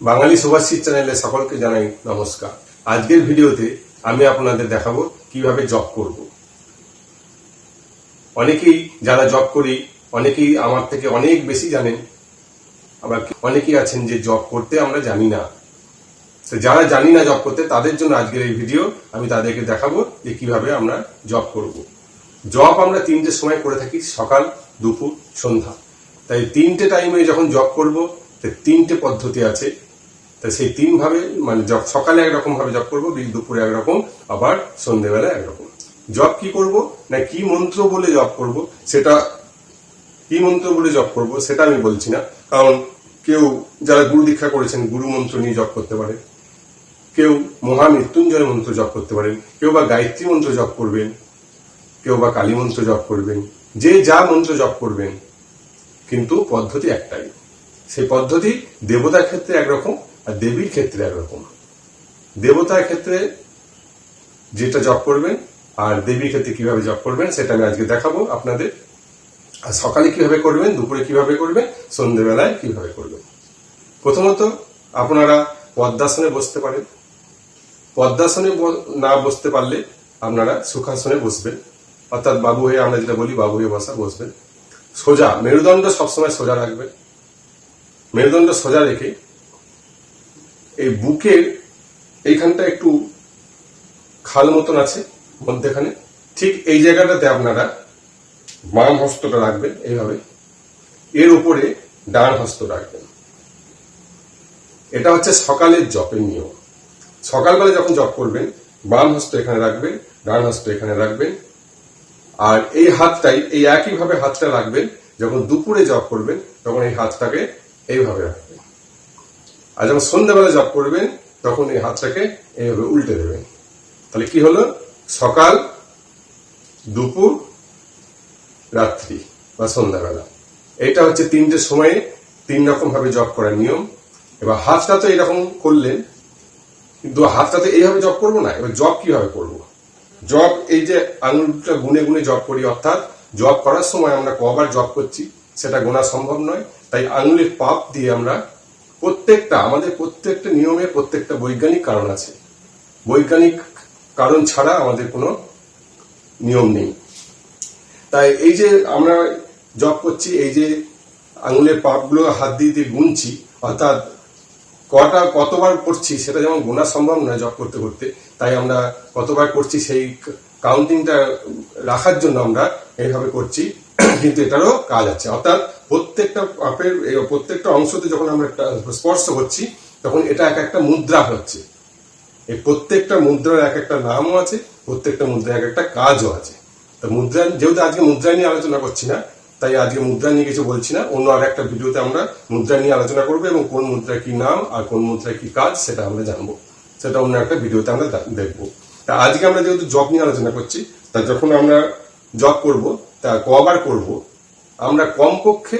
বাঙালি শুভাশ্রী চ্যানেলে সকলকে জানাই নমস্কার। আজকের ভিডিওতে আমি আপনাদের দেখাবো কীভাবে জব করব। অনেকেই যারা জব করি, অনেকেই আমার থেকে অনেক বেশি জানেন, আবার অনেকেই আছেন যে জব করতে আমরা জানি না। তো যারা জানি না জব করতে, তাদের জন্য আজকের এই ভিডিও আমি তাদেরকে দেখাবো যে কীভাবে আমরা জব করব। জব আমরা তিনটে সময় করে থাকি, সকাল, দুপুর, সন্ধ্যা। তাই তিনটে টাইমে যখন জব করব তিনটে পদ্ধতি আছে। তা সেই তিন ভাবে মানে জব- সকালে একরকম ভাবে জব করব দুপুরে একরকম, আবার সন্ধেবেলা একরকম। জব কি করব, না কি মন্ত্র বলে জব করব, সেটা, কি মন্ত্র বলে জব করব, সেটা আমি বলছি না। কারণ কেউ, যারা গুরু দীক্ষা করেছেন, গুরু মন্ত্র নিয়ে জপ করতে পারে কেউ মহামৃত্যুঞ্জয় মন্ত্র জপ করতে পারেন। কেউ বা গায়ত্রী মন্ত্র জপ করবেন। কেউ বা কালী মন্ত্র জপ করবেন। যে যা মন্ত্র জপ করবেন। কিন্তু পদ্ধতি একটাই। সেই পদ্ধতি দেবতার ক্ষেত্রে একরকম আর দেবীর ক্ষেত্রে একরকম। দেবতার ক্ষেত্রে যেটা জপ করবেন, আর দেবীর ক্ষেত্রে কীভাবে জপ করবেন, সেটা আমি আজকে দেখাবো আপনাদের। আর সকালে কীভাবে করবেন, দুপুরে কীভাবে করবেন সন্ধ্যেবেলায় কীভাবে করবেন। প্রথমত আপনারা পদ্মাসনে বসতে পারেন। পদ্মাসনে না বসতে পারলে আপনারা সুখাসনে বসবেন। অর্থাৎ বাবু হয়ে আমরা যেটা বলি, বাবু হয়ে বসা, বসবেন। সোজা, মেরুদণ্ড সবসময় সোজা রাখবেন। মেরুদণ্ড সোজা রেখে এই বুকের এইখানটা একটু খাল মতন আছে, মধ্যেখানে। ঠিক এই জায়গাটাতে আপনারা বাম হস্তটা রাখবেন এইভাবে। এর উপরে ডান হস্ত রাখবেন। এটা হচ্ছে সকালের জপের নিয়ম। সকালবেলা যখন জপ করবেন, বাম হস্ত এখানে রাখবেন, ডান হস্ত এখানে রাখবেন। আর এই হাতটাই, এই একইভাবে হাতটা রাখবেন, যখন দুপুরে জপ করবেন, তখন এই হাতটাকে এইভাবে রাখবেন। আর যখন সন্ধ্যাবেলা জপ করবেন, তখন এই হাতটাকে এইভাবে উল্টে দেবেন। তাহলে কি হলো? সকাল, দুপুর, রাত্রি বা সন্ধ্যাবেলা। এটা হচ্ছে তিনটে সময়ে তিন রকম ভাবে জব করার নিয়ম। এবার হাতটা তো এরকম করলেন, কিন্তু হাতটা তো এইভাবে জব করব না, এবার জব কীভাবে করব? জব এই যে আঙুলটা গুনে গুনে জব করি, অর্থাৎ জব করার সময় আমরা কবার জব করছি, সেটা গোনা সম্ভব নয়। তাই আঙুলের পাপ দিয়ে আমরা প্রত্যেকটা, আমাদের প্রত্যেকটা নিয়মের প্রত্যেকটা বৈজ্ঞানিক কারণ আছে। বৈজ্ঞানিক কারণ ছাড়া আমাদের কোনো নিয়ম নেই। তাই এই যে আমরা জব করছি, এই যে আঙুলের পাপগুলো হাত দিয়ে দিয়ে গুনছি, অর্থাৎ কটা, কতবার করছি সেটা যেমন গোনা সম্ভব নয় জব করতে করতে, তাই আমরা কতবার করছি সেই কাউন্টিংটা রাখার জন্য আমরা এইভাবে করছি। কিন্তু এটারও কাজ আছে। অর্থাৎ প্রত্যেকটা পাপের প্রত্যেকটা অংশতে যখন আমরা স্পর্শ করছি, তখন এটা এক একটা মুদ্রা হচ্ছে। এই প্রত্যেকটা মুদ্রার এক একটা নামও আছে, প্রত্যেকটা মুদ্রার এক একটা কাজও আছে। তো মুদ্রা, যেহেতু আজকে মুদ্রা নিয়ে আলোচনা করছি না, তাই আজকে মুদ্রা নিয়ে কিছু বলছি না। অন্য আর একটা ভিডিওতে আমরা মুদ্রা নিয়ে আলোচনা করব এবং কোন মুদ্রার কি নাম আর কোন মুদ্রার কি কাজ সেটা আমরা জানব। সেটা অন্য একটা ভিডিওতে আমরা দেখব। তা আজকে আমরা যেহেতু জব নিয়ে আলোচনা করছি, তা যখন আমরা জব করব তা কবার করব। আমরা কমপক্ষে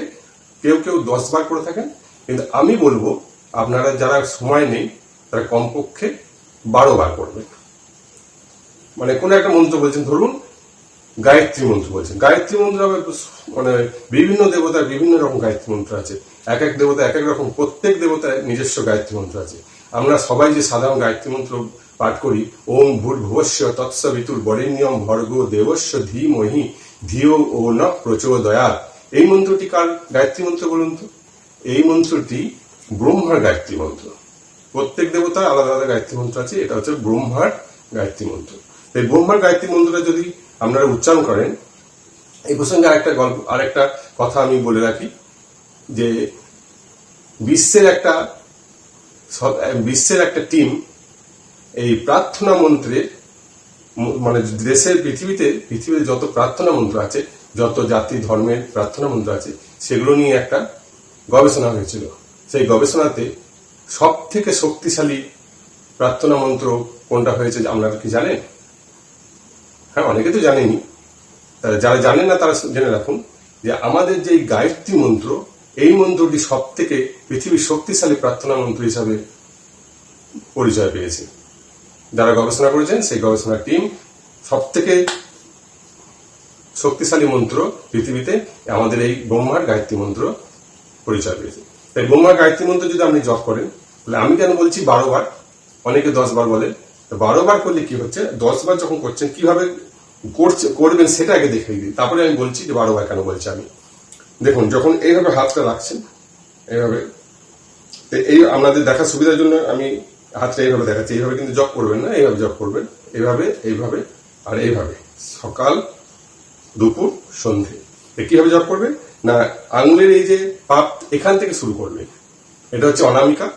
কেউ কেউ দশ বার করে থাকেন। কিন্তু আমি বলব, আপনারা যারা সময় নেই, তারা কমপক্ষে বারো বার করবেন। মানে কোন একটা মন্ত্র বলছেন, ধরুন গায়ত্রী মন্ত্র বলছেন। গায়ত্রী মন্ত্র মানে বিভিন্ন দেবতার বিভিন্ন রকম গায়ত্রী মন্ত্র আছে। এক এক দেবতা, এক এক রকম প্রত্যেক দেবতার নিজস্ব গায়ত্রী মন্ত্র আছে। আমরা সবাই যে সাধারণ গায়ত্রী মন্ত্র পাঠ করি, ওম ভূর ভুবস্য তৎসবিতুর বরেণ্যম ভর্গ দেবস্য ধীমহি। ধিও ও ন প্রচোদয়া এই মন্ত্রটি কার গায়ত্রী মন্ত্র বলুন তো? এই মন্ত্রটি ব্রহ্মার গায়ত্রী মন্ত্র। প্রত্যেক দেবতার আলাদা আলাদা গায়ত্রী মন্ত্র আছে, এটা হচ্ছে ব্রহ্মার গায়ত্রী মন্ত্র। এই ব্রহ্মার গায়ত্রী মন্ত্রটা যদি আপনারা উচ্চারণ করেন, এই প্রসঙ্গে আরেকটা গল্প, আরেকটা কথা আমি বলে রাখি, যে বিশ্বের একটা বিশ্বের একটা টিম এই প্রার্থনা মন্ত্রে ম- মানে দেশের পৃথিবীতে পৃথিবীতে যত প্রার্থনা মন্ত্র আছে, যত জাতি, ধর্মের প্রার্থনা মন্ত্র আছে, সেগুলো নিয়ে একটা গবেষণা হয়েছিল। সেই গবেষণাতে সব থেকে শক্তিশালী প্রার্থনা মন্ত্র কোনটা হয়েছে আপনারা কি জানেন? হ্যাঁ অনেকে তো জানেনি যারা জানেন না, তারা জেনে রাখুন যে আমাদের যে গায়ত্রী মন্ত্র, এই মন্ত্রটি সব থেকে পৃথিবীর শক্তিশালী প্রার্থনা মন্ত্র হিসাবে পরিচয় পেয়েছে। যারা গবেষণা করেছেন, সেই গবেষণা টিম সব থেকে শক্তিশালী মন্ত্র পৃথিবীতে আমাদের এই ব্রহ্মার গায়ত্রী মন্ত্র পরিচয় পেয়েছে। তাই ব্রহ্মার গায়ত্রী মন্ত্র যদি আপনি জপ করেন, তাহলে আমি কেন বলছি বারো বার? অনেকে দশ বার বলে। তো বারো বার করলে কি হচ্ছে? দশ বার যখন করছেন, কীভাবে করছে করবেন সেটা আগে দেখে দিই। তারপরে আমি বলছি যে বারো বার কেন বলছি আমি। দেখুন, যখন এইভাবে হাতটা রাখছেন, এইভাবে এই আপনাদের দেখার সুবিধার জন্য আমি হাতটা এইভাবে দেখাচ্ছি, এইভাবে কিন্তু জব করবেন না, এইভাবে জব করবেন এইভাবে এইভাবে আর এইভাবে। সকাল, দুপুর, সন্ধে। কীভাবে জব করবে? না, আঙুলের এই যে পাপ এখান থেকে শুরু করবে। এটা হচ্ছে অনামিকা।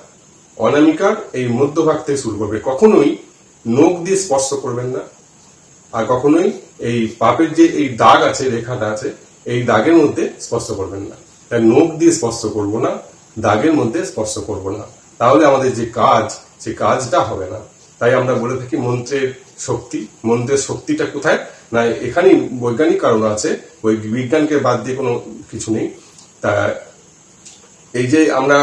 অনামিকার এই মধ্যভাগ থেকে শুরু করবে। কখনোই নখ দিয়ে স্পর্শ করবেন না। আর কখনোই এই পাপের যে এই দাগ আছে, রেখাটা আছে, এই দাগের মধ্যে স্পর্শ করবেন না। তাই নখ দিয়ে স্পর্শ করব না, দাগের মধ্যে স্পর্শ করব না। তাহলে আমাদের যে কাজ সে কাজটা হবে না, তাই আমরা বলে থাকি মন্ত্রের শক্তি। মন্ত্রের শক্তিটা কোথায়? না, এখানেই বৈজ্ঞানিক কারণ আছে, ওই বিজ্ঞানকে বাদ দিয়ে কোনো কিছু নেই। তা এই যে আমরা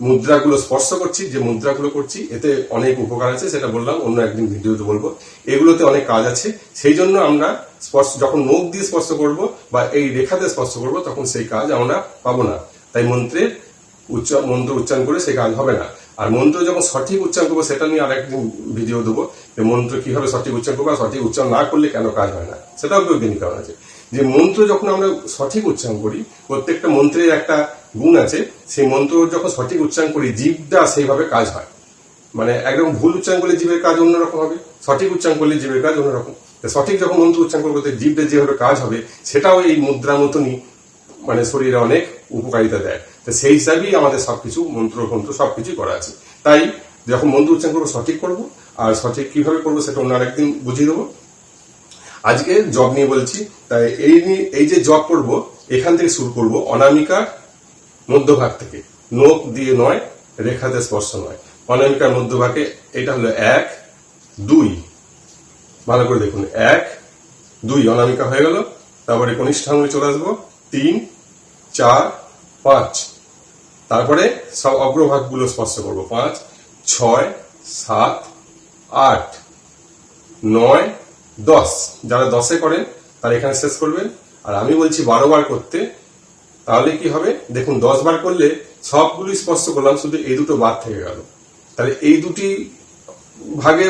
মুদ্রাগুলো স্পর্শ করছি, যে মুদ্রাগুলো করছি, এতে অনেক উপকার আছে, সেটা বললাম, অন্য একদিন ভিডিওতে বলব। এগুলোতে অনেক কাজ আছে, সেই জন্য আমরা স্পর্শ, যখন নখ দিয়ে স্পর্শ করব বা এই রেখাতে স্পর্শ করব, তখন সেই কাজ আমরা পাবো না। তাই মন্ত্রের উচ্চ, মন্ত্র উচ্চারণ করে সেই কাজ হবে না। আর মন্ত্র যখন সঠিক উচ্চারণ করব, সেটা নিয়ে আরেকদিন ভিডিও দেবো যে মন্ত্র কীভাবে সঠিক উচ্চারণ করব আর সঠিক উচ্চারণ না করলে কেন কাজ হয় না? সেটাও বৈজ্ঞানিক কারণ আছে। যে মন্ত্র যখন আমরা সঠিক উচ্চারণ করি, প্রত্যেকটা মন্ত্রের একটা গুণ আছে, সেই মন্ত্র যখন সঠিক উচ্চারণ করি, জীবটা সেইভাবে কাজ হয়। মানে একদম ভুল উচ্চারণ করলে জীবের কাজ অন্যরকম হবে, সঠিক উচ্চারণ করলে জীবের কাজ অন্যরকম। সঠিক যখন মন্ত্র উচ্চারণ করব জীবটা যেভাবে কাজ হবে, সেটাও এই মুদ্রা মতনই মানে শরীরে অনেক উপকারিতা দেয়। তো সেই হিসাবেই আমাদের সবকিছু, মন্ত্র মন্ত্র সবকিছু করা আছে। তাই যখন মন্ত্র উচ্চারণ করব, সঠিক করব, আর সঠিক কীভাবে করব সেটা অন্য আরেকদিন বুঝিয়ে দেবো। আজকে জব নিয়ে বলছি, তাই এই নিয়ে, এই যে জব করব, এখান থেকে শুরু করব অনামিকার মধ্যভাগ থেকে। নখ দিয়ে নয়, রেখাতে স্পর্শ নয়। অনামিকার মধ্যভাগে, এটা হলো এক, দুই। ভালো করে দেখুন, এক, দুই। অনামিকা হয়ে গেল, তারপরে কনিষ্ঠ আঙুলে চলে আসব, তিন, চার পাঁচ। তারপরে সব অগ্রভাগগুলো স্পর্শ করব। পাঁচ, ছয়, সাত, আট, নয়, দশ। যারা দশে করেন, তারা এখানে শেষ করবেন। আর আমি বলছি বারো বার করতে, তাহলে কি হবে? দেখুন, দশ বার করলে সবগুলি স্পর্শ করলাম, শুধু এই দুটো বাদ থেকে গেল। তাহলে এই দুটি ভাগে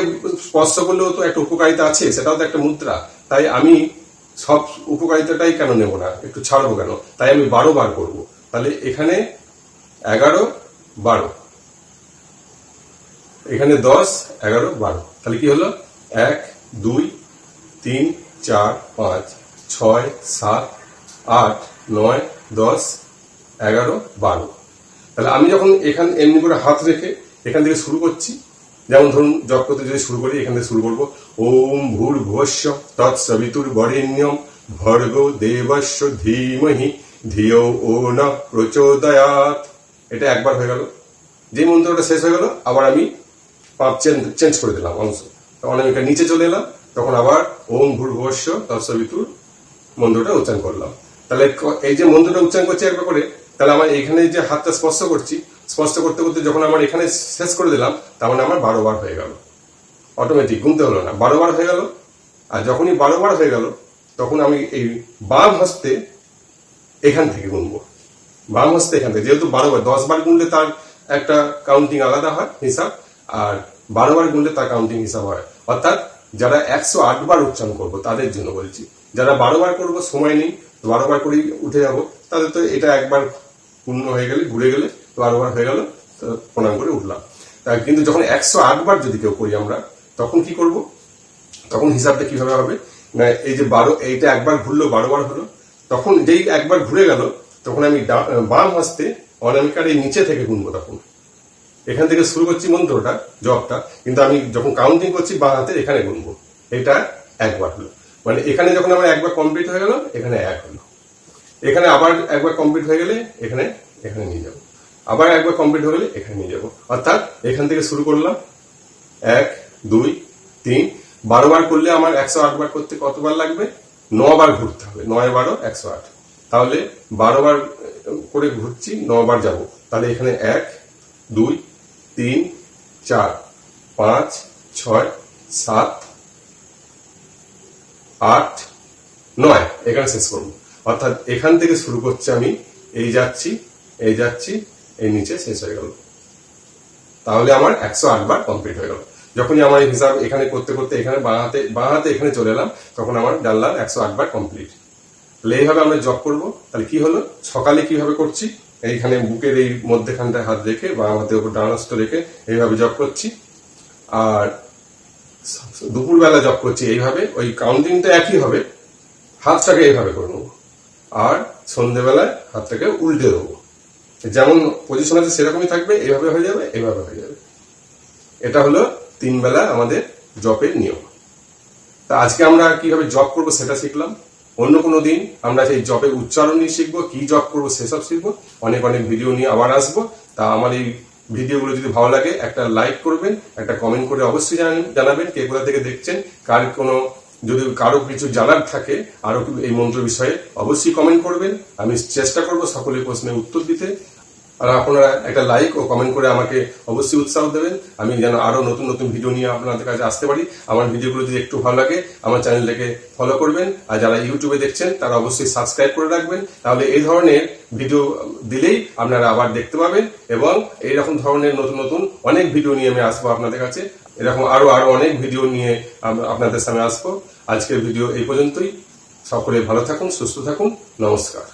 স্পর্শ করলেও তো একটা উপকারিতা আছে, সেটাও তো একটা মুদ্রা। তাই আমি সব উপকারিতাটাই কেন নেব না? একটু ছাড়বো কেন? তাই আমি বারো বার করব। তাহলে এখানে এগারো, বারো। এখানে দশ, এগারো, বারো। তাহলে কি হলো? এক, দুই, তিন, চার, পাঁচ, ছয়, সাত, আট, নয়, দশ, এগারো, বারো। তাহলে আমি যখন এখান এমনি করে হাত রেখে এখান থেকে শুরু করছি, যেমন ধরুন জপ করতে যদি শুরু করি, এখান থেকে শুরু করব। ওম ভূর ভস্য তৎসবিতুর বরেণ্যম ভর্গ দেবস্য ধীমহি ধিও ও ন প্রচোদয়াত। এটা একবার হয়ে গেল। যে মন্ত্রটা শেষ হয়ে গেল, আবার আমি পাপ চেঞ্জ করে দিলাম অংশ। তখন আমি এটা নিচে চলে এলাম, তখন আবার ওম ভূর ভস্য তৎসবিতুর মন্ত্রটা উচ্চারণ করলাম। তাহলে এই যে মন্ত্রটা উচ্চারণ করছি একবার করে তাহলে আমার এখানে যে হাতটা স্পর্শ করছি, স্পর্শ করতে করতে যখন আমার এখানে শেষ করে দিলাম, তার মানে আমার বারো বার হয়ে গেল। অটোমেটিক গুনতে হলো না। বারো বার হয়ে গেল, আর যখনই বারো বার হয়ে গেল, তখন আমি এই বাম হস্তে এখান থেকে গুনবো। বাম হস্তে এখান থেকে, যেহেতু বারো বার, দশ বার গুনলে তার একটা কাউন্টিং আলাদা হয় হিসাব, আর বারো বার গুনলে তার কাউন্টিং হিসাব হয়। অর্থাৎ যারা একশো আট বার উচ্চারণ করব, তাদের জন্য বলছি, যারা বারো বার করব, সময় নেই বারো বার করেই উঠে যাব, তাদের তো এটা একবার পূর্ণ হয়ে গেলে, ঘুরে গেলে, বারো বার হয়ে গেল, তো প্রণাম করে উঠলাম। তা কিন্তু যখন একশো আট বার যদি কেউ করি আমরা, তখন কি করব? তখন হিসাবটা কীভাবে হবে? না, এই যে বারো, এইটা একবার ঘুরলো বারো বার হলো তখন যেই একবার ঘুরে গেল, তখন আমি বাম হস্তে অনামিকার এই নিচে থেকে গুনবো তখন। এখান থেকে শুরু করছি মন্ত্রটা জবটা কিন্তু আমি যখন কাউন্টিং করছি বা হাতে, এখানে গুনবো এটা একবার হলো। মানে এখানে যখন আমার একবার কমপ্লিট হয়ে গেল, এখানে এক হলো। এখানে আবার একবার কমপ্লিট হয়ে গেলে, এখানে এখানে নিয়ে যাব। আবার একবার কমপ্লিট হয়ে গেলে, এখানে নিয়ে যাব। অর্থাৎ এখান থেকে শুরু করলাম। এক, দুই, তিন। বারো বার করলে আমার একশো আট বার করতে কতবার লাগবে? ন বার ঘুরতে হবে, নয় বারো একশো আট। তাহলে বারো বার করে ঘুরছি ন বার যাব। তাহলে এখানে এক, দুই, তিন, চার, পাঁচ, ছয়, সাত, আট, নয়। এখানে শেষ করব। অর্থাৎ এখান থেকে শুরু করছি আমি, এই যাচ্ছি এই যাচ্ছি, এই নিচে শেষ হয়ে গেল। তাহলে আমার একশো আট বার কমপ্লিট হয়ে গেল। যখনই আমার এই হিসাব এখানে করতে করতে এখানে বাঁ হাতে বাঁ হাতে এখানে চলে এলাম, তখন আমার জানলাম একশো আটবার কমপ্লিট তাহলে এইভাবে আমরা জব করব। তাহলে কি হলো? সকালে কীভাবে করছি? এইখানে বুকের এই মধ্যেখানটায় হাত রেখে বা হাতের উপর ডানস্ত রেখে এইভাবে জব করছি। আর দুপুরবেলা জব করছি এইভাবে, ওই কাউন্টিংটা একই হবে। হাতটাকে এইভাবে করে নেব। আর সন্ধেবেলায় হাতটাকে উল্টে দেবো। যেমন পজিশন আছে সেরকমই থাকবে, এইভাবে হয়ে যাবে, এইভাবে হয়ে যাবে। এটা হলো তিন বেলা আমাদের জবের নিয়ম। তা আজকে আমরা কীভাবে জব করব সেটা শিখলাম। অন্য কোনো দিন আমরা সেই জবের উচ্চারণ নিয়ে শিখব, কি জব করব সেসব শিখব। অনেক অনেক ভিডিও নিয়ে আবার আসব। তা আমার এই ভিডিওগুলো যদি ভালো লাগে, একটা লাইক করবেন, একটা কমেন্ট করে অবশ্যই জানাবেন কে কোথা থেকে দেখছেন, কার কোনো, যদি কারও কিছু জানার থাকে, আরও এই মন্ত্র বিষয়ে অবশ্যই কমেন্ট করবেন। আমি চেষ্টা করব সকলের প্রশ্নের উত্তর দিতে। আর আপনারা একটা লাইক ও কমেন্ট করে আমাকে অবশ্যই উৎসাহ দেবেন। আমি যেন আরও নতুন নতুন ভিডিও নিয়ে আপনাদের কাছে আসতে পারি। আমার ভিডিওগুলো যদি একটু ভালো লাগে, আমার চ্যানেলটাকে ফলো করবেন। আর যারা ইউটিউবে দেখছেন, তারা অবশ্যই সাবস্ক্রাইব করে রাখবেন। তাহলে এই ধরনের ভিডিও দিলেই আপনারা আবার দেখতে পাবেন এবং এইরকম ধরনের নতুন নতুন অনেক ভিডিও নিয়ে আমি আসব আপনাদের কাছে। এরকম আরও আরও অনেক ভিডিও নিয়ে আপনাদের সামনে আসব। আজকের ভিডিও এই পর্যন্তই। সকলে ভালো থাকুন, সুস্থ থাকুন। নমস্কার।